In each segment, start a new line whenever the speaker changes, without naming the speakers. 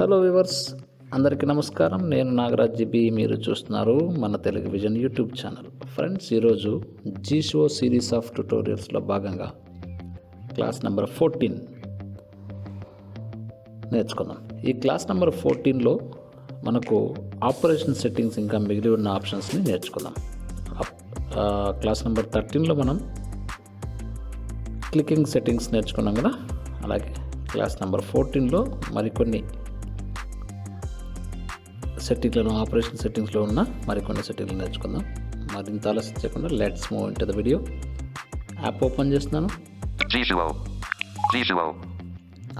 Hello viewers అందరికీ నమస్కారం. నేను నాగరాజ్ జిబి మీరు చూస్తున్నారు మన Telugu vision YouTube channel. Friends ఈరోజు జీషో సిరీస్ ఆఫ్ ట్యుటోరియల్స్లో భాగంగా క్లాస్ నెంబర్ ఫోర్టీన్ నేర్చుకుందాం. ఈ క్లాస్ నెంబర్ ఫోర్టీన్లో మనకు ఆపరేషన్ సెట్టింగ్స్ ఇంకా మిగిలి ఉన్న ఆప్షన్స్ని నేర్చుకుందాం. క్లాస్ నెంబర్ థర్టీన్లో మనం క్లికింగ్ సెట్టింగ్స్ నేర్చుకున్నాం కదా? అలాగే క్లాస్ నెంబర్ ఫోర్టీన్లో మరికొన్ని సెట్టింగ్లను ఆపరేషన్ సెట్టింగ్స్లో ఉన్న మరికొన్ని సెట్టింగ్లు నేర్చుకుందాం మరింత ఆలస్యం చేయకుండా let's move into the video app open చేస్తున్నాను.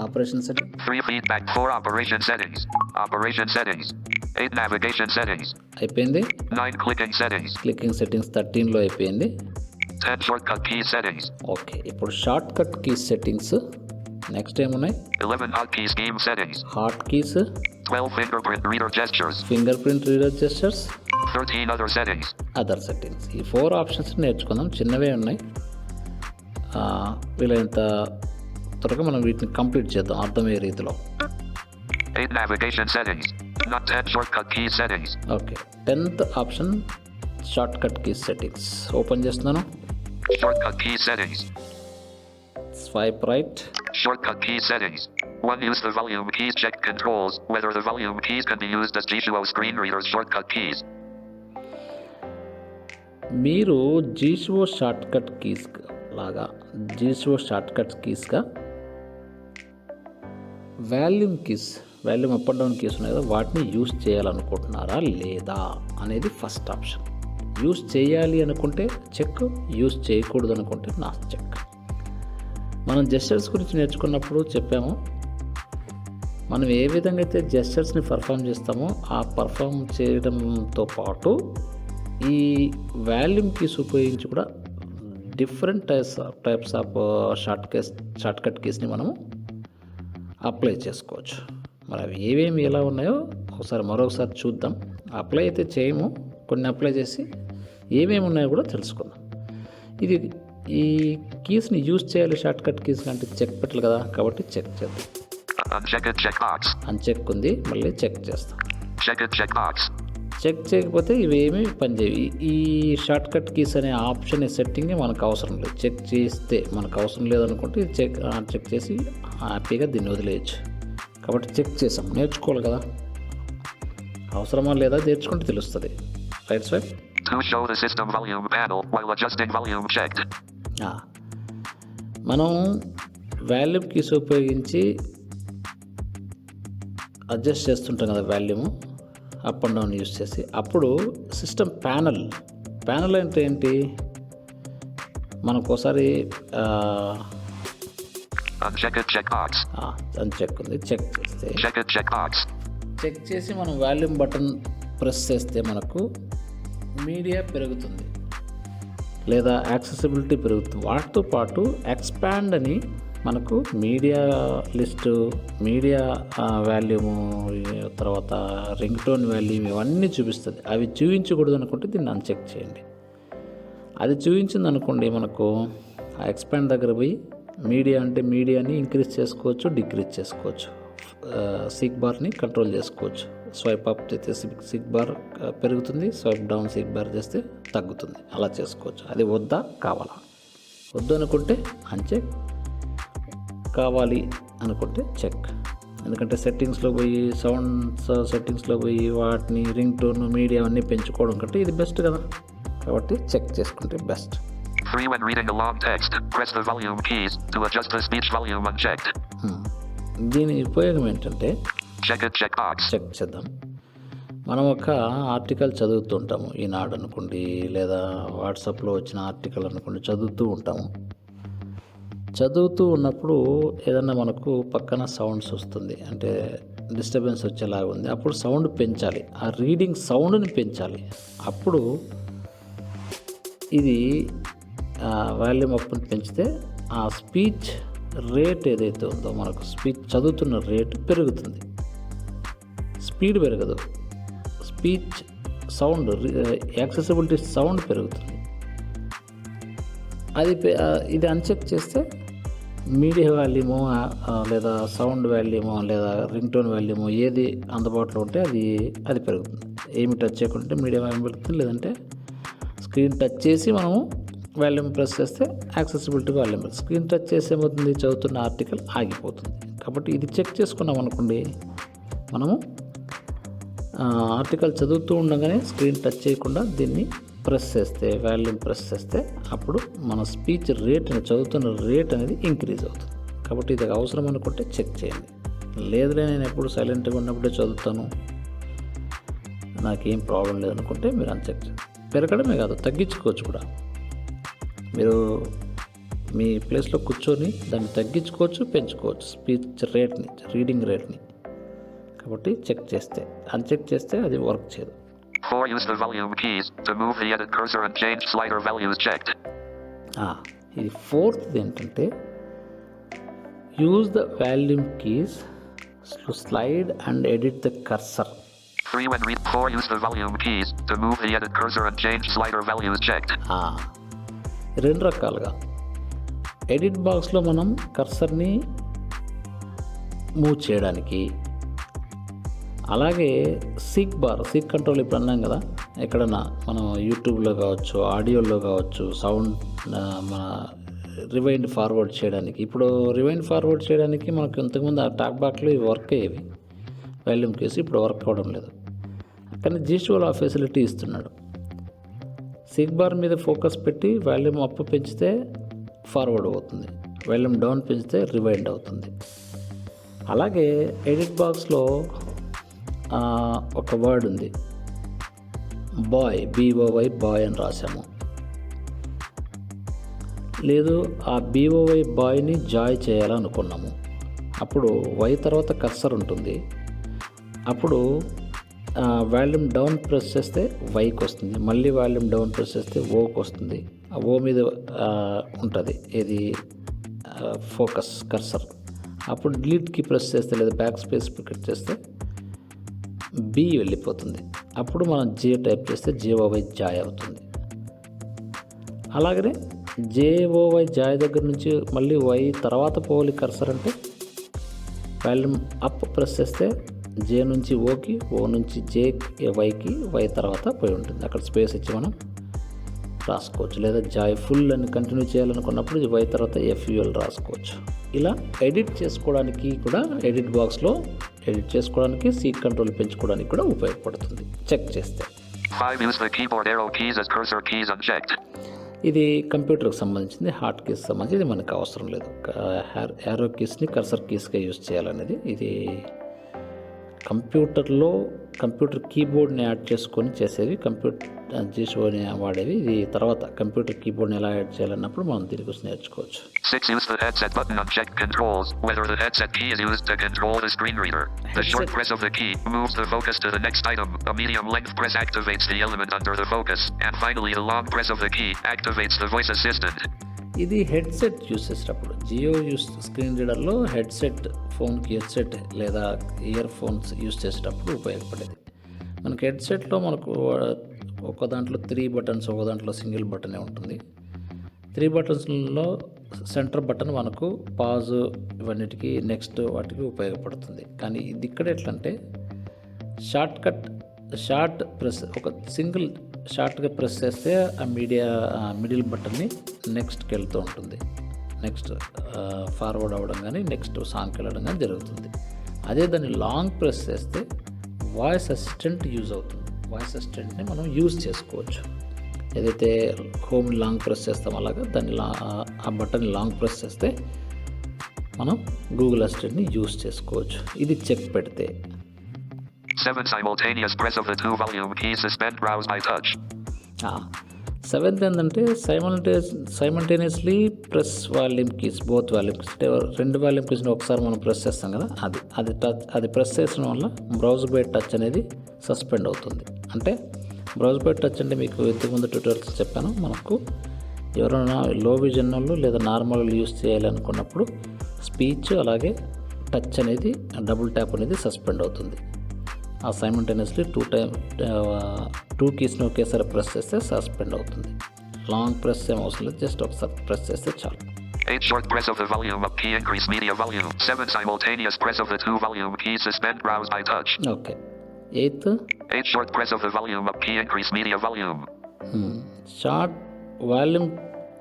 Operation setting
Free feedback. 4 operation settings. Operation settings. 8 navigation settings.
అయిపోయింది
9 clicking settings.
క్లికింగ్ సెట్టింగ్స్ థర్టీన్లో అయిపోయింది
10 shortcut key settings.
ఓకే ఇప్పుడు shortcut keys settings next ఏమున్నాయి
11 hotkey scheme settings.
Hotkeys
12 fingerprint reader gestures.
Fingerprint reader gestures
13 other settings.
Other settings ఈ four options నేర్చుకుందాం చిన్నవే ఉన్నాయి వీలైనంత త్వరగా మనం వీటిని కంప్లీట్ చేద్దాం అర్థమయ్యే రీతిలో
8 navigation settings. Not 10 shortcut key settings.
Okay tenth option
shortcut key settings
open చేస్తున్నాను.
Swipe right Shortcut key settings. One Use the volume keys. Check controls whether the volume keys can be used as G2O screen readers shortcut keys.
మీరు జీషో shortcut keys లాగా జీషో shortcut కీస్గా volume keys volume up and down keys ఉన్నాయి కదా వాటిని use చేయాలనుకుంటున్నారా లేదా అనేది first option use చేయాలి అనుకుంటే చెక్ యూస్ చేయకూడదు అనుకుంటే నా చెక్ మనం జెస్టర్స్ గురించి నేర్చుకున్నప్పుడు చెప్పాము. మనం ఏ విధంగా అయితే జెస్టర్స్ని పర్ఫామ్ చేస్తామో ఆ పర్ఫామ్ చేయడంతో పాటు ఈ వాల్యూమ్ కీస్ ఉపయోగించి కూడా different types types of shortcuts shortcut కీస్ని మనము అప్లై చేసుకోవచ్చు. మరి అవి ఏవేమి ఎలా ఉన్నాయో ఒకసారి మరొకసారి చూద్దాం. అప్లై అయితే చేయము. కొన్ని అప్లై చేసి ఏమేమి ఉన్నాయో కూడా తెలుసుకుందాం. ఇది ఈ కీస్ని యూజ్ చేయాలి షార్ట్ కట్ కీస్ అంటే చెక్ పెట్టాలి కదా కాబట్టి చెక్ చేద్దాం. అన్చెక్ ఉంది మళ్ళీ చెక్ చేస్తాం. చెక్ చేయకపోతే ఇవేమీ పనిచేయవు ఈ షార్ట్ కట్ కీస్ అనే ఆప్షన్ సెట్టింగ్ మనకు అవసరం లేదు. చెక్ చేస్తే మనకు అవసరం లేదనుకుంటే చెక్ చెక్ చేసి హ్యాపీగా దీన్ని వదిలేయచ్చు. కాబట్టి చెక్ చేసాం. నేర్చుకోవాలి కదా. అవసరమా లేదా నేర్చుకుంటే తెలుస్తుంది. Right swipe
To show the system volume panel while adjusting volume checked.
మనం వాల్యూమ్ కీస్ ఉపయోగించి అడ్జస్ట్ చేస్తుంటాం కదా volume up and down use చేసి అప్పుడు సిస్టమ్ ప్యానల్ ప్యానల్ అంటే ఏంటి మనకు ఒకసారి. అని చెక్ ఉంది చెక్ చేస్తే. చెక్ చేసి మనం వాల్యూమ్ బటన్ ప్రెస్ చేస్తే మనకు మీడియా పెరుగుతుంది లేదా యాక్సెసిబిలిటీ పెరుగుతుంది. వాటితో పాటు ఎక్స్పాండ్ అని మనకు మీడియా లిస్టు మీడియా వాల్యూము తర్వాత రింగ్ టోన్ వాల్యూమ్ ఇవన్నీ చూపిస్తుంది. అవి చూపించకూడదు అనుకుంటే దీన్ని అన్చెక్ చేయండి. అది చూపించింది అనుకోండి మనకు ఆ ఎక్స్పాండ్ దగ్గర పోయి మీడియా అంటే మీడియాని ఇంక్రీజ్ చేసుకోవచ్చు డిక్రీజ్ చేసుకోవచ్చు సీక్ బార్ని కంట్రోల్ చేసుకోవచ్చు. స్వైప్ అప్ చేస్తే సిక్ సిక్ బార్ పెరుగుతుంది స్వైప్ డౌన్ సిక్ బార్ చేస్తే తగ్గుతుంది. అలా చేసుకోవచ్చు. అది వద్దా? కావాలా? వద్దు అనుకుంటే అన్చెక్ కావాలి అనుకుంటే చెక్ ఎందుకంటే సెట్టింగ్స్లో పోయి సౌండ్స్ సెట్టింగ్స్లో పోయి వాటిని రింగ్ టోన్ మీడియా అన్నీ పెంచుకోవడం కంటే ఇది బెస్ట్ కదా. కాబట్టి చెక్ చేసుకుంటే best
Free when reading a long text. Press the volume keys to adjust the speech volume unchecked.
దీని ఉపయోగం ఏంటంటే. చెక్ చేద్దాం. మనం ఒక ఆర్టికల్ చదువుతుంటాము. ఈనాడు అనుకోండి లేదా వాట్సాప్లో వచ్చిన ఆర్టికల్ అనుకోండి చదువుతూ ఉంటాము. చదువుతూ ఉన్నప్పుడు ఏదన్నా మనకు పక్కన సౌండ్స్ వస్తుంది. అంటే డిస్టర్బెన్స్ వచ్చేలాగా ఉంది. అప్పుడు సౌండ్ పెంచాలి. ఆ రీడింగ్ సౌండ్ని పెంచాలి. అప్పుడు ఇది వాల్యూమ్ అప్ పెంచితే ఆ స్పీచ్ రేట్ ఏదైతే ఉందో మనకు స్పీచ్ చదువుతున్న రేటు పెరుగుతుంది. స్పీడ్ పెరగదు. స్పీచ్ సౌండ్ యాక్సెసిబిలిటీ సౌండ్ పెరుగుతుంది. అది పె- ఇది అన్చెక్ చేస్తే మీడియా వాల్యూమో లేదా సౌండ్ వాల్యూమో లేదా రింగ్ టోన్ వాల్యూమో ఏది అందుబాటులో ఉంటే అది అది పెరుగుతుంది. ఏమి టచ్ చేయకుంటే మీడియా వాల్యూమ్ పెరుగుతుంది. లేదంటే స్క్రీన్ టచ్ చేసి మనము వాల్యూమ్ ప్రెస్ చేస్తే యాక్సెసిబిలిటీ వాల్యూమ్ స్క్రీన్ టచ్ చేసి ఏమవుతుంది? చదువుతున్న ఆర్టికల్ ఆగిపోతుంది. కాబట్టి ఇది చెక్ చేసుకున్నాం అనుకోండి మనము ఆర్టికల్ చదువుతూ ఉండగానే స్క్రీన్ టచ్ చేయకుండా దీన్ని ప్రెస్ చేస్తే వాల్యూమ్ ప్రెస్ చేస్తే అప్పుడు మన స్పీచ్ రేట్ చదువుతున్న రేట్ అనేది ఇంక్రీజ్ అవుతుంది. కాబట్టి ఇది అవసరం అనుకుంటే చెక్ చేయండి. లేదులే నేను ఎప్పుడు సైలెంట్గా ఉన్నప్పుడే చదువుతాను. నాకేం ప్రాబ్లం లేదనుకుంటే మీరు అన్చెక్ చేయండి. పెరగడమే కాదు తగ్గించుకోవచ్చు కూడా. మీరు మీ ప్లేస్లో కూర్చొని దాన్ని తగ్గించుకోవచ్చు పెంచుకోవచ్చు స్పీచ్ రేట్ని రీడింగ్ రేట్ని. కాబట్టి చెక్ చేస్తే. అన్చెక్ చేస్తే అది వర్క్ చేయదు.
Four use the volume keys to move the edit cursor and change slider values checked
ఆ ఇది ఫోర్త్ ఏంటంటే use the volume keys to slide and edit the
cursor free one read 4 use the volume keys to move the edit cursor and change slider values checked.
ఆ రెండు రకాలుగా. Edit బాక్స్లో మనం కర్సర్ని move చేయడానికి అలాగే సీక్ బార్ సీక్ కంట్రోల్ ఇప్పుడు అన్నాం కదా. ఎక్కడన్నా మనం యూట్యూబ్లో కావచ్చు ఆడియోలో కావచ్చు సౌండ్ మన రివైండ్ ఫార్వర్డ్ చేయడానికి. ఇప్పుడు రివైండ్ ఫార్వర్డ్ చేయడానికి మనకు ఇంతకుముందు ఆ టాక్ బాక్లో ఇవి వర్క్ అయ్యేవి వాల్యూమ్ కేసు ఇప్పుడు వర్క్ అవ్వడం లేదు. కానీ జీస్టువల్ ఆ ఫెసిలిటీ ఇస్తున్నాడు. సిగ్ బార్ మీద ఫోకస్ పెట్టి వాల్యూమ్ అప్ పెంచితే ఫార్వర్డ్ అవుతుంది. వాల్యూమ్ డౌన్ పెంచితే రివైండ్ అవుతుంది. అలాగే ఎడిట్ బాక్స్లో ఒక వర్డ్ ఉంది. బాయ్ బీఓవై బాయ్ అని రాసాము లేదు ఆ బీఓవై బాయ్ని జాయ్ చేయాలనుకున్నాము. అప్పుడు వై తర్వాత కర్సర్ ఉంటుంది. అప్పుడు వాల్యూమ్ డౌన్ ప్రెస్ చేస్తే వైకి వస్తుంది. మళ్ళీ వాల్యూమ్ డౌన్ ప్రెస్ చేస్తే ఓకి వస్తుంది. ఆ ఓ మీద ఉంటుంది. ఏది? ఫోకస్ కర్సర్ అప్పుడు డిలీట్కి ప్రెస్ చేస్తే లేదా బ్యాక్ స్పేస్ క్లిక్ చేస్తే బి వెళ్ళిపోతుంది. అప్పుడు మనం జే టైప్ చేస్తే జేఓవై జాయ్ అవుతుంది. అలాగనే జేఓవై జాయ్ దగ్గర నుంచి మళ్ళీ వై తర్వాత పోవాలి కర్సర్ అంటే వాల్యూమ్ అప్ ప్రెస్ చేస్తే జే నుంచి ఓకి ఓ నుంచి జే వైకి వై తర్వాత పోయి ఉంటుంది. అక్కడ స్పేస్ ఇచ్చి మనం రాసుకోవచ్చు. లేదా జాయ్ ఫుల్ అని కంటిన్యూ చేయాలనుకున్నప్పుడు వై తర్వాత ఎఫ్యూఎల్ రాసుకోవచ్చు. ఇలా ఎడిట్ చేసుకోవడానికి కూడా ఎడిట్ బాక్స్లో ఎడిట్ చేసుకోవడానికి సీట్ కంట్రోల్ పెంచుకోవడానికి కూడా ఉపయోగపడుతుంది చెక్ చేస్తే
5. Use the keyboard arrow keys as cursor keys unchecked.
ఇది కంప్యూటర్కి సంబంధించింది హార్ట్ కీస్ సంబంధించి ఇది మనకు అవసరం లేదు యారో కీస్ని కర్సర్ కీస్గా యూజ్ చేయాలనేది ఇది కంప్యూటర్లో కంప్యూటర్ కీబోర్డ్ని యాడ్ చేసుకొని చేసేవి కంప్యూటర్ జీషోని వాడేవి ఇది తర్వాత కంప్యూటర్ కీబోర్డ్ని ఎలా యాడ్ చేయాలన్నప్పుడు మనం దీని గురించి నేర్చుకోవచ్చు
6. Use the headset button unchecked controls whether the headset key is used to control the screen reader. The short
Headset-
press of the key moves the focus to the next item. A medium length press activates the element under the focus. And finally, the long press of the key activates the voice assistant.
ఇది headset use చేసేటప్పుడు జియో use screen రీడర్లో headset ఫోన్కి headset లేదా earphones use చేసేటప్పుడు ఉపయోగపడేది. మనకి హెడ్సెట్లో మనకు ఒక దాంట్లో త్రీ బటన్స్ ఒక దాంట్లో సింగిల్ బటనే ఉంటుంది. త్రీ బటన్స్లో సెంటర్ బటన్ మనకు పాజ్ ఇవన్నిటికీ నెక్స్ట్ వాటికి ఉపయోగపడుతుంది. కానీ ఇది ఇక్కడ ఎట్లంటే షార్ట్ కట్ షార్ట్ ప్రెస్ ఒక సింగిల్ షార్ట్గా ప్రెస్ చేస్తే ఆ మీడియా మిడిల్ బటన్ని నెక్స్ట్కి వెళ్తూ ఉంటుంది. నెక్స్ట్ ఫార్వర్డ్ అవ్వడం కానీ నెక్స్ట్ సాంగ్కి వెళ్ళడం కానీ జరుగుతుంది. అదే దాన్ని లాంగ్ ప్రెస్ చేస్తే వాయిస్ అసిస్టెంట్ యూజ్ అవుతుంది. వాయిస్ అసిస్టెంట్ని మనం యూజ్ చేసుకోవచ్చు. ఏదైతే హోమ్ లాంగ్ ప్రెస్ చేస్తాం అలాగా దాన్ని లా ఆ బటన్ లాంగ్ ప్రెస్ చేస్తే మనం గూగుల్ అసిస్టెంట్ని యూజ్ చేసుకోవచ్చు. ఇది చెక్ పెడితే.
7. Simultaneous press of the two volume keys suspend browse by touch.
Seventh ఏంటంటే simultaneous simultaneously press volume keys both volume keys అంటే రెండు వాల్యూమ్ కీస్ని ఒకసారి మనం ప్రెస్ చేస్తాం కదా అది అది టచ్ అది ప్రెస్ చేసిన వల్ల బ్రౌజ్ బై టచ్ అనేది సస్పెండ్ అవుతుంది అంటే బ్రౌజ్ బై టచ్ అంటే మీకు ఇంతకుముందు ట్యూటోరియల్స్ చెప్పాను మనకు ఎవరైనా లో విజన్ వాళ్ళు లేదా నార్మల్ యూస్ చేయాలనుకున్నప్పుడు స్పీచ్ అలాగే టచ్ అనేది డబుల్ ట్యాప్ అనేది సస్పెండ్ అవుతుంది సైమల్టేనియస్లీ టూ టైమ్ టూ కీస్ని ఒకేసారి ప్రెస్ చేస్తే సస్పెండ్ అవుతుంది లాంగ్ ప్రెస్ ఏం అవసరం లేదు జస్ట్ ఒకసారి ప్రెస్ చేస్తే చాలు
8 short press of the volume up key increase media volume. 7 simultaneous press of the 2 volume keys suspend browse by touch.
Okay eighth
8 short press of the volume up key increase media volume.
Short volume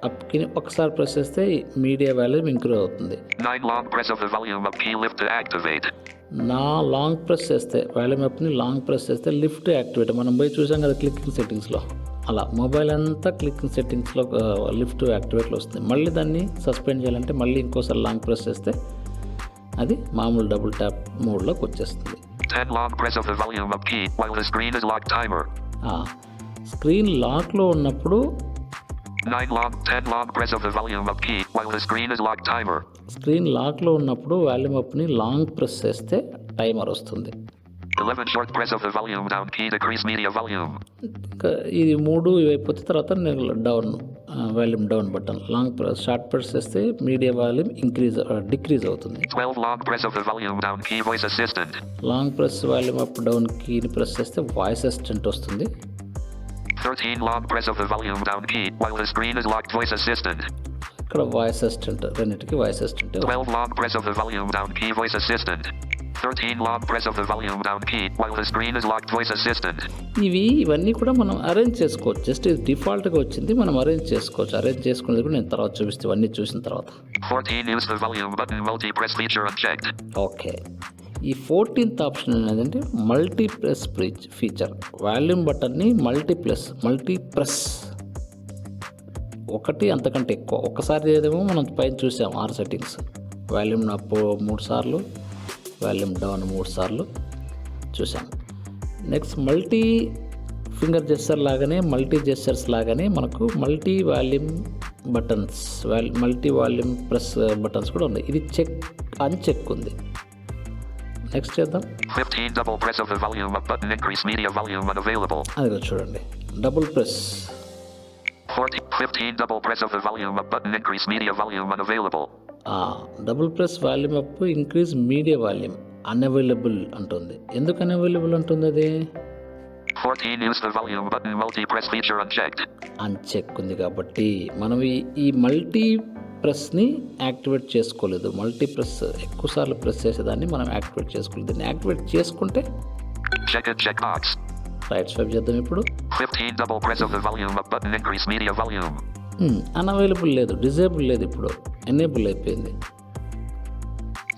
అప్కి ఒకసారి press చేస్తే media volume increase అవుతుంది
9 long press of the volume up key lift to activate.
నా long press చేస్తే volume అప్ని long press చేస్తే lift activate. మనం పోయి చూసాం కదా క్లికింగ్ సెట్టింగ్స్లో. అలా మొబైల్ అంతా క్లికింగ్ సెట్టింగ్స్లో లిఫ్ట్ యాక్టివేట్లో వస్తుంది. మళ్ళీ దాన్ని సస్పెండ్ చేయాలంటే మళ్ళీ ఇంకోసారి లాంగ్ ప్రెస్ చేస్తే అది మామూలు డబుల్ ట్యాప్ మోడ్లోకి వచ్చేస్తుంది.
10 long press of the volume up key while the screen is locked timer.
Screen లాక్లో ఉన్నప్పుడు
9 long 10 long press of the volume up key while the screen is locked timer.
Screen లాక్లో ఉన్నప్పుడు volume అప్ని long press చేస్తే timer వస్తుంది
11 short press of the volume down key decrease media volume.
ఇంకా ఇది మూడు అయిపోతే తర్వాత నేను down volume down button long press short press చేస్తే మీడియా వాల్యూమ్ ఇంక్రీజ్ డిక్రీజ్ అవుతుంది
12 long press of the volume down key voice assistant.
Long press volume up down కీని press చేస్తే వాయిస్ అసిస్టెంట్ వస్తుంది
13 long press of the volume down key while the screen is locked voice assistant.
ఇక్కడ voice assistant రెండింటికి voice assistant
12 long press of the volume down key voice assistant. 13 long press of the volume down key while the screen is locked voice assistant.
ఇవి ఇవన్నీ కూడా మనం arrange చేసుకోవచ్చు just ఇది డిఫాల్ట్గా వచ్చింది మనం అరేంజ్ చేసుకోవచ్చు అరేంజ్ చేసుకునేది కూడా నేను తర్వాత చూపిస్తే ఇవన్నీ చూసిన తర్వాత
14 use the volume button multi press feature unchecked.
Okay ఈ ఫోర్టీన్త్ ఆప్షన్ ఏంటంటే multi press preach feature volume బటన్ని మల్టీప్లెస్ మల్టీప్రెస్ మల్టీ ప్రెస్ ఒకటి అంతకంటే ఎక్కువ. ఒకసారి ఏదేమో మనం పైన చూసాం ఆర్ సెట్టింగ్స్ వాల్యూమ్ అప్ మూడు సార్లు వాల్యూమ్ డౌన్ మూడు సార్లు చూసాం. నెక్స్ట్ మల్టీ ఫింగర్ జెస్చర్ లాగానే మల్టీ జెస్చర్స్ లాగానే మనకు మల్టీ వాల్యూమ్ బటన్స్ వాల్ మల్టీ వాల్యూమ్ ప్రెస్ బటన్స్ కూడా ఉన్నాయి. ఇది చెక్ అన్చెక్ ఉంది. నెక్స్ట్ చేద్దాం.
Fifteen double press of the volume up but increase media volume unavailable
అది చూడండి. Double press
forty fifteen double press of the volume up but increase media volume unavailable
ఆ double press volume up increase media volume unavailable అంటుంది. ఎందుకు అన్ available అంటుంది అది?
అన్
check ఉంది కాబట్టి మనం ఈ మల్టీ ప్రెస్ని యాక్టివేట్ చేసుకోలేదు. మల్టీ ప్రెస్ ఎక్కువసార్లు ప్రెస్ చేసేదాన్ని మనం యాక్టివేట్ చేసుకోలేదు. దీన్ని యాక్టివేట్ చేసుకుంటే. రైట్ స్వైప్ చేద్దాం ఇప్పుడు.
15 double press of the volume up button increase media volume.
Unavailable లేదు డిజేబుల్ లేదు ఇప్పుడు. ఎనేబుల్ అయిపోయింది.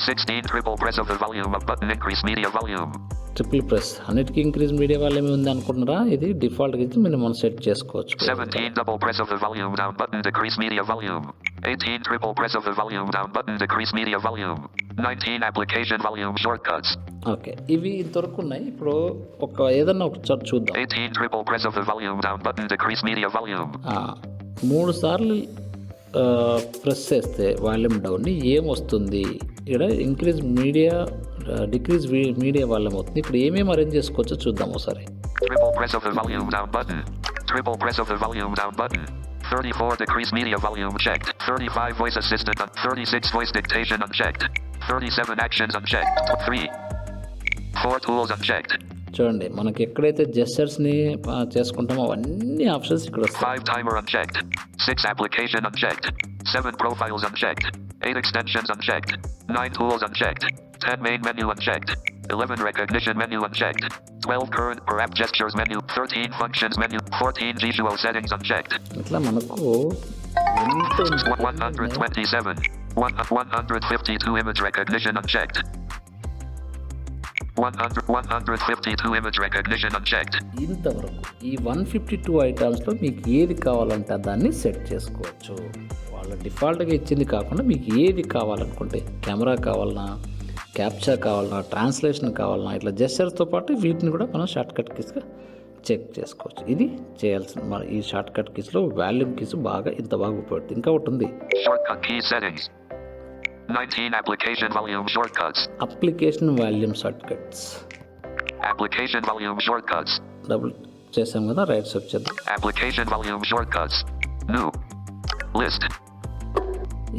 16 triple press of the volume up button increase media volume.
Triple press అన్నిటికీ ఇంక్రీజ్ మీడియా వాల్యూమ్ ఉంది అనుకుంటున్నారా ఇది డిఫాల్ట్గా ఇచ్చి మీరు మనం సెట్ చేసుకోవచ్చు
17 double press of the volume down button decrease media volume. 18 triple press of the volume down button decrease media volume. 19 application volume shortcuts.
Okay ఇవి ఇంతవరకు ఉన్నాయి ఇప్పుడు ఒక ఏదన్నా ఒక చోట చూద్దాం
18 triple press of the volume down button decrease media volume.
మూడు సార్లు ప్రెస్ చేస్తే వాల్యూమ్ డౌన్ని ఏమొస్తుంది ఇక్కడ increase media decrease media volume అవుతుంది ఇక్కడ ఏమేమి అరేంజ్ చేసుకోవచ్చో చూద్దాం ఒకసారి. చూడండి మనకి ఎక్కడైతే జెస్టర్స్ని చేసుకుంటామో అన్ని ఆప్షన్స్ ఇక్కడ
five timer object six application object seven profiles object 8 extensions unchecked. 9 tools unchecked. 10 main menu unchecked. 11 recognition menu unchecked. 12 current per app gestures menu. 13 functions menu. 14 visual settings unchecked.
ఇట్లా మనకు ఎంతో
One- 127. One, 152 image recognition unchecked. 100, 152 image recognition unchecked.
ఇంతవరకు ఈ one fifty two ఐటమ్స్లో మీకు ఏది కావాలంటే దాన్ని set చేసుకోవచ్చు వాళ్ళ డిఫాల్ట్గా ఇచ్చింది కాకుండా మీకు ఏది కావాలనుకుంటే కెమెరా కావాలన్నా క్యాప్చర్ కావాలన్నా ట్రాన్స్లేషన్ కావాలన్నా ఇట్లా జెస్చర్స్తో పాటు వీటిని కూడా మనం షార్ట్ కట్ కీస్గా చెక్ చేసుకోవచ్చు ఇది చేయాల్సిన మన ఈ షార్ట్ కట్ కీస్లో వాల్యూమ్ కీస్ బాగా ఇంత బాగా ఉపయోగపడుతుంది ఇంకా ఒకటి ఉంది.
19 application volume shortcuts. Application volume shortcuts.
Double చేసాం కదా రైట్ స్వైప్ చేద్దాం
Application volume shortcuts. New. List.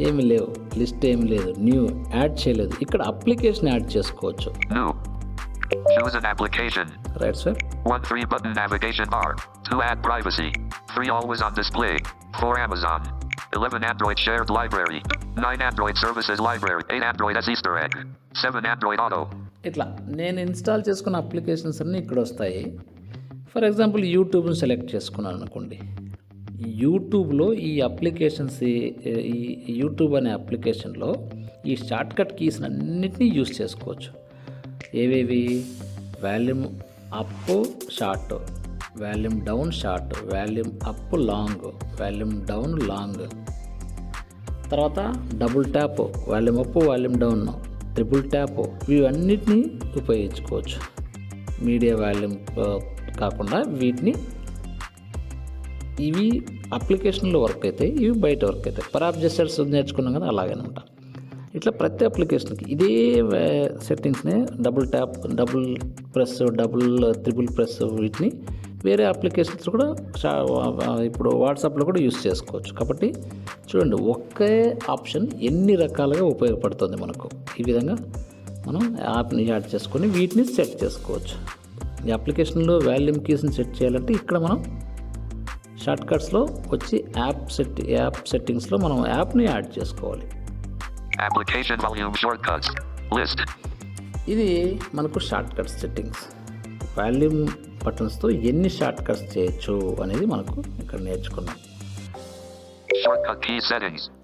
ఏమి లేవు లిస్ట్ ఏమి లేదు న్యూ యాడ్ చేయలేదు ఇక్కడ అప్లికేషన్ యాడ్ చేసుకోవచ్చు.
Choose an application.
Right swipe
1 3 button navigation bar. 2 add privacy. 3 always on display. 4 Amazon. 11 Android shared library. 9 Android services library. 8 Android as Easter egg. 7 Android auto.
ఇట్లా నేను install చేసుకున్న applications అన్నీ ఇక్కడ వస్తాయి for example యూట్యూబ్ని select చేసుకున్నాను అనుకోండి యూట్యూబ్లో ఈ అప్లికేషన్స్ ఈ- యూట్యూబ్ అనే అప్లికేషన్లో ఈ షార్ట్కట్ కీస్ అన్నిటినీ యూస్ చేసుకోవచ్చు. ఏవేవి? Volume up short. Volume down short. Volume up long. Volume down long. తర్వాత double tap volume up volume down triple tap ఇవన్నిటిని ఉపయోగించుకోవచ్చు. మీడియా వాల్యూమ్ కాకుండా వీటిని ఇవి అప్లికేషన్లో వర్క్ అవుతాయి ఇవి బయట వర్క్ అవుతాయి. పరాప్ జెస్టర్స్ నేర్చుకున్నాం కదా ఉంటాం. ఇట్లా ప్రతి అప్లికేషన్కి ఇదే సెట్టింగ్స్ని double tap double press double triple press వీటిని వేరే అప్లికేషన్స్ కూడా ఇప్పుడు వాట్సాప్లో కూడా యూస్ చేసుకోవచ్చు. కాబట్టి చూడండి ఒకే ఆప్షన్ ఎన్ని రకాలుగా ఉపయోగపడుతుంది మనకు. ఈ విధంగా మనం యాప్ని యాడ్ చేసుకొని వీటిని సెట్ చేసుకోవచ్చు. ఈ అప్లికేషన్లో వాల్యూమ్ కీస్ని సెట్ చేయాలంటే ఇక్కడ మనం షార్ట్ కట్స్లో వచ్చి యాప్ సెట్ యాప్ సెట్టింగ్స్లో మనం యాప్ని యాడ్ చేసుకోవాలి.
List.
ఇది మనకు షార్ట్ కట్స్ సెట్టింగ్స్ వాల్యూమ్ బటన్స్తో ఎన్ని షార్ట్ కట్స్ చేయొచ్చు అనేది మనకు ఇక్కడ నేర్చుకున్నాం.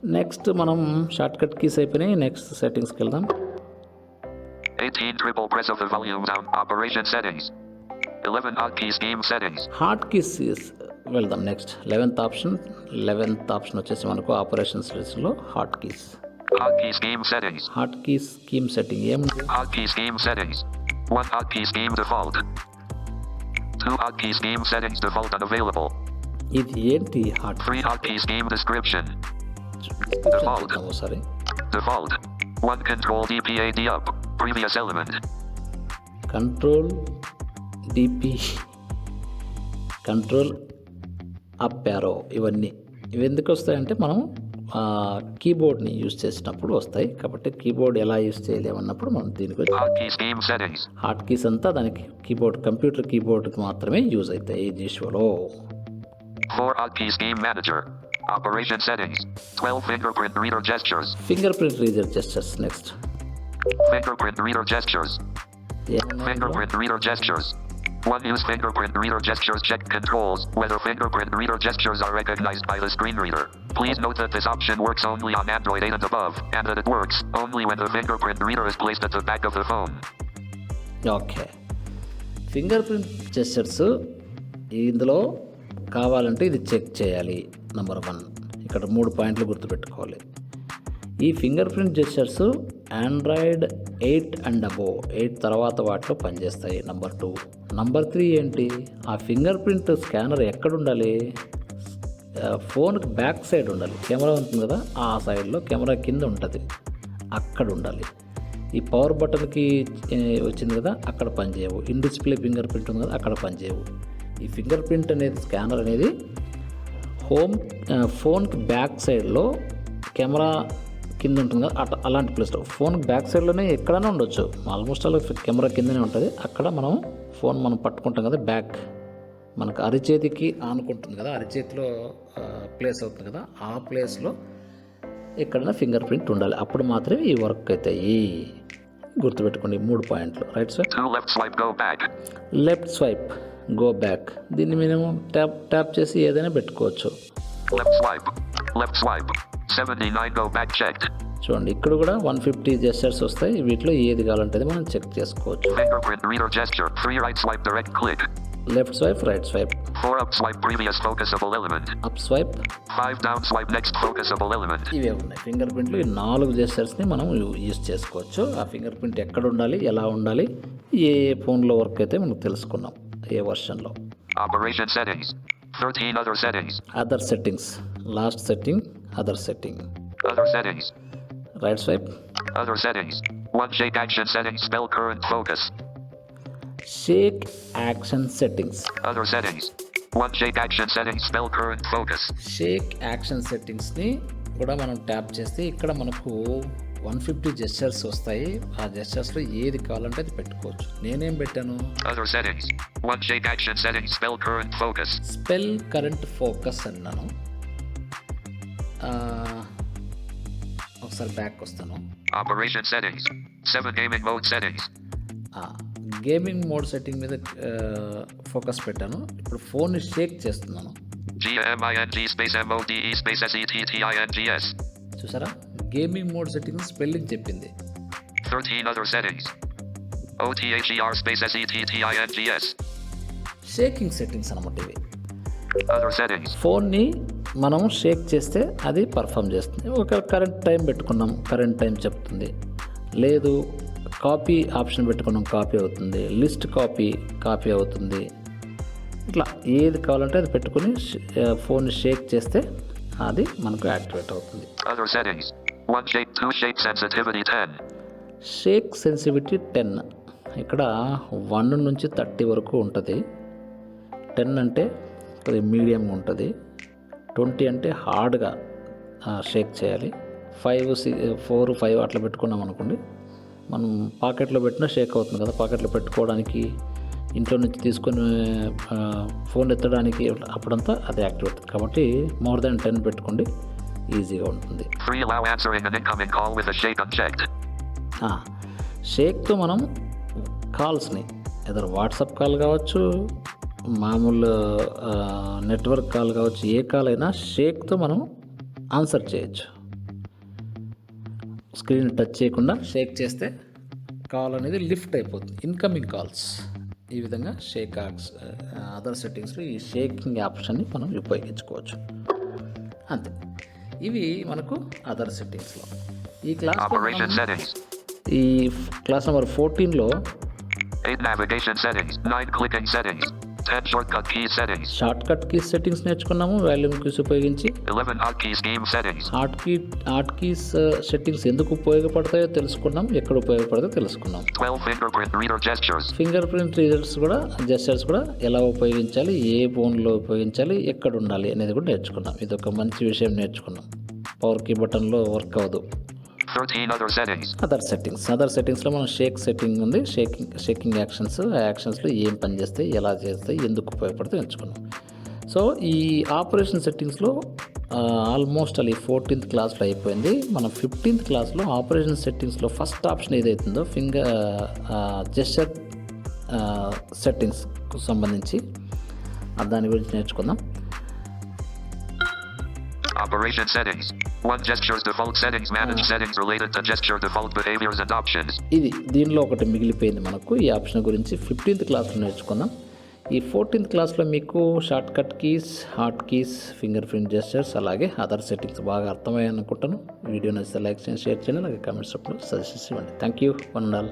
నెక్స్ట్ మనం షార్ట్ కట్ కీస్ అయిపోయినాయి నెక్స్ట్ సెట్టింగ్స్కి వెళ్దాం
18 triple press of the volume down. Operation settings. 11 hotkey scheme settings.
Hotkeys వెళ్దాం next eleventh option eleventh option వచ్చేసి మనకు ఆపరేషన్స్ లిస్ట్లో hotkeys
Hotkey scheme settings.
Hotkeys scheme setting ఏముంది
Hotkey scheme settings. 1 hotkey scheme default. 2 hotkey scheme settings default unavailable.
ఇది ఏంటి heart
3 hotkey scheme description.
చూద్దాం ఒకసారి
Default. 1 control DPAD up. Previous element.
Control DP control up arrow ఇవన్నీ ఇవి ఎందుకు వస్తాయంటే మనం కీబోర్డ్ని యూజ్ చేసినప్పుడు వస్తాయి కాబట్టి కీబోర్డ్ ఎలా యూజ్ చేయలేమన్నప్పుడు మనం దీనికి. హార్ట్ కీస్ అంతా దానికి కీబోర్డ్ కంప్యూటర్ కీబోర్డ్కి మాత్రమే యూజ్ అవుతాయి ఈ దిశలో
4 hotkey scheme manager. Operation settings. 12 fingerprint reader gestures.
Fingerprint reader gestures next
Fingerprint reader gestures. Fingerprint reader gestures. One use fingerprint reader gestures check controls whether fingerprint reader gestures are recognized by the screen reader. Please note that this option works only on Android 8 and above, and that it works only when the fingerprint reader is placed at the back of the phone.
Okay fingerprint gestures ఇందులో కావాలంటే ఇది check చేయాలి number one ఇక్కడ మూడు పాయింట్లు గుర్తుపెట్టుకోవాలి ఈ fingerprint gestures Android eight and above eight తర్వాత వాటిలో పనిచేస్తాయి. నంబర్ టూ నంబర్ త్రీ ఏంటి? ఆ ఫింగర్ ప్రింట్ స్కానర్ ఎక్కడ ఉండాలి ఫోన్కి బ్యాక్ సైడ్ ఉండాలి. కెమెరా ఉంటుంది కదా? ఆ సైడ్లో కెమెరా కింద ఉంటుంది. అక్కడ ఉండాలి. ఈ పవర్ బటన్కి వచ్చింది కదా? అక్కడ పనిచేయవు. ఇన్ డిస్ప్లే ఫింగర్ ప్రింట్ ఉంది కదా? అక్కడ పనిచేయవు. ఈ ఫింగర్ ప్రింట్ అనేది స్కానర్ అనేది హోమ్ ఫోన్కి బ్యాక్ సైడ్లో కెమెరా కింద ఉంటుంది కదా అట అలాంటి ప్లేస్లో ఫోన్ బ్యాక్ సైడ్లోనే ఎక్కడైనా ఉండొచ్చు. ఆల్మోస్ట్ అలా కెమెరా కిందనే ఉంటుంది. అక్కడ మనం ఫోన్ మనం పట్టుకుంటాం కదా బ్యాక్. మనకు అరిచేతికి ఆనుకుంటుంది కదా అరిచేతిలో ప్లేస్ అవుతుంది కదా ఆ ప్లేస్లో ఎక్కడైనా ఫింగర్ ప్రింట్ ఉండాలి. అప్పుడు మాత్రమే ఈ వర్క్ అవుతాయి గుర్తుపెట్టుకోండి మూడు పాయింట్లు. Right sir?
2 left swipe go back.
Left swipe go back. దీన్ని మేము ట్యాప్ ట్యాప్ చేసి ఏదైనా పెట్టుకోవచ్చు.
Left swipe. Left swipe. 79 go back checked.
చూడండి ఇక్కడ కూడా వన్ ఫిఫ్టీ జెస్టర్స్ వస్తాయి వీటిలో ఏది కావాలంటే మనం చెక్ చేసుకోవచ్చు
Fingerprint reader gesture. 3 right swipe direct click.
Left swipe right swipe
4 up swipe previous focusable element.
Up swipe
5 down swipe next focusable element.
ఇవే ఉన్నాయి ఫింగర్ ప్రింట్లు ఈ నాలుగు జెస్టర్స్ని మనం యూ- యూజ్ చేసుకోవచ్చు ఆ ఫింగర్ ప్రింట్ ఎక్కడ ఉండాలి ఎలా ఉండాలి ఏ ఫోన్లో వర్క్ అయితే మనం తెలుసుకున్నాం ఏ వర్షన్లో
Operation settings. 13 other settings.
Other settings last setting other setting
Other settings.
Right swipe
Other settings. One shake action settings spell current focus.
Shake action settings
Other settings. One shake action settings spell current focus.
Shake action సెట్టింగ్స్ని కూడా మనం tap చేస్తే ఇక్కడ మనకు one fifty gestures వస్తాయి ఆ జెస్చర్స్లో ఏది కావాలంటే అది పెట్టుకోవచ్చు నేనేం పెట్టాను. స్పెల్ కరెంట్ ఫోకస్ అన్నాను ఒకసారి బ్యాక్ వస్తాను
Operation settings. 7 gaming mode settings.
ఆ, గేమింగ్ మోడ్ సెట్టింగ్ మీద ఫోకస్ పెట్టాను ఇప్పుడు ఫోన్ని షేక్ చేస్తున్నాను
E.
చూసారా గేమింగ్ మోడ్ సెట్టింగ్ స్పెల్లింగ్ చెప్పింది.
13 other settings. O-T-H-E-R space S-E-T-T-I-N-G-S.
Shaking settings అనమాట ఇవి.
Other settings.
ఫోన్ని మనం షేక్ చేస్తే అది పర్ఫామ్ చేస్తుంది. ఒక కరెంట్ టైం పెట్టుకున్నాం. కరెంట్ టైం చెప్తుంది. లేదు కాపీ ఆప్షన్ పెట్టుకున్నాం. కాపీ అవుతుంది. లిస్ట్ కాపీ కాపీ అవుతుంది. ఇట్లా ఏది కావాలంటే అది పెట్టుకుని ఫోన్ని షేక్ చేస్తే అది మనకు యాక్టివేట్ అవుతుంది.
One settings. 1 shake, 2 shake sensitivity 10.
Shake sensitivity ten ఇక్కడ వన్ నుంచి థర్టీ వరకు ఉంటుంది. టెన్ అంటే కొద్దిగా మీడియంగా ఉంటుంది. ట్వంటీ అంటే హార్డ్గా షేక్ చేయాలి. ఫైవ్ సి ఫోర్ ఫైవ్ అట్లా పెట్టుకున్నాం అనుకోండి మనం పాకెట్లో పెట్టినా షేక్ అవుతుంది కదా. పాకెట్లో పెట్టుకోవడానికి ఇంట్లో నుంచి తీసుకొని ఫోన్ ఎత్తడానికి అప్పుడంతా అది యాక్టివ్ అవుతుంది. కాబట్టి మోర్ దాన్ టెన్ పెట్టుకోండి. ఈజీగా ఉంటుంది.
3 allow answering an incoming call with a shake unchecked.
ఆ, షేక్తో మనం కాల్స్ని ఏదో వాట్సాప్ కాల్ కావచ్చు మామూలు నెట్వర్క్ కాల్ కావచ్చు ఏ కాల్ అయినా షేక్తో మనం ఆన్సర్ చేయొచ్చు. స్క్రీన్ టచ్ చేయకుండా షేక్ చేస్తే కాల్ అనేది లిఫ్ట్ అయిపోతుంది. ఇన్కమింగ్ కాల్స్ ఈ విధంగా షేక్ అదర్ సెట్టింగ్స్లో ఈ షేకింగ్ ఆప్షన్ని మనం ఉపయోగించుకోవచ్చు. అంతే. ఇవి మనకు అదర్ సెట్టింగ్స్లో ఈ క్లాస్ ఈ క్లాస్ నెంబర్ ఫోర్టీన్లో
night clicking settings 10 shortcut key settings.
Shortcut keys settings నేర్చుకున్నాము వాల్యూమ్ కీస్ ఉపయోగించి
11 hotkey scheme settings.
Hotkey hotkeys settings ఎందుకు ఉపయోగపడతాయో తెలుసుకున్నాం ఎక్కడ ఉపయోగపడతాయో తెలుసుకున్నాం
12 fingerprint reader gestures.
Fingerprint readers కూడా జెస్టర్స్ కూడా ఎలా ఉపయోగించాలి ఏ ఫోన్లో ఉపయోగించాలి ఎక్కడ ఉండాలి అనేది కూడా నేర్చుకున్నాం ఇది ఒక మంచి విషయం నేర్చుకున్నాం పవర్ కీ బటన్లో వర్క్ అవ్వదు
13 other settings.
Other settings other సెట్టింగ్స్లో మనం షేక్ సెట్టింగ్ ఉంది. షేకింగ్ షేకింగ్ యాక్షన్స్ ఆ యాక్షన్స్లో ఏం పని చేస్తాయి ఎలా చేస్తాయి ఎందుకు ఉపయోగపడతాయి ఎంచుకున్నాం. సో ఈ ఆపరేషన్ సెట్టింగ్స్లో ఆల్మోస్ట్ అది ఫోర్టీన్త్ క్లాస్లో అయిపోయింది. మనం ఫిఫ్టీన్త్ క్లాస్లో ఆపరేషన్ సెట్టింగ్స్లో ఫస్ట్ ఆప్షన్ ఏదైతుందో ఫింగర్ జెస్చర్ సెట్టింగ్స్కు సంబంధించి దాని గురించి నేర్చుకుందాం.
Operation settings. One gestures default settings. Manage settings related to gesture default behaviors and options.
ఇది దీనిలో ఒకటి మిగిలిపోయింది మనకు ఈ ఆప్షన్ గురించి ఫిఫ్టీన్త్ క్లాస్లో నేర్చుకుందాం ఈ ఫోర్టీన్త్ క్లాస్లో మీకు shortcut keys hot keys fingerprint gestures అలాగే అదర్ సెట్టింగ్స్ బాగా అర్థమయ్యాయి అనుకుంటాను వీడియో నచ్చితే లైక్ చేయండి షేర్ చేయండి నాకు కమెంట్స్ అప్పుడు సజెషన్స్ ఇవ్వండి థ్యాంక్ యూ వన్ ఆల్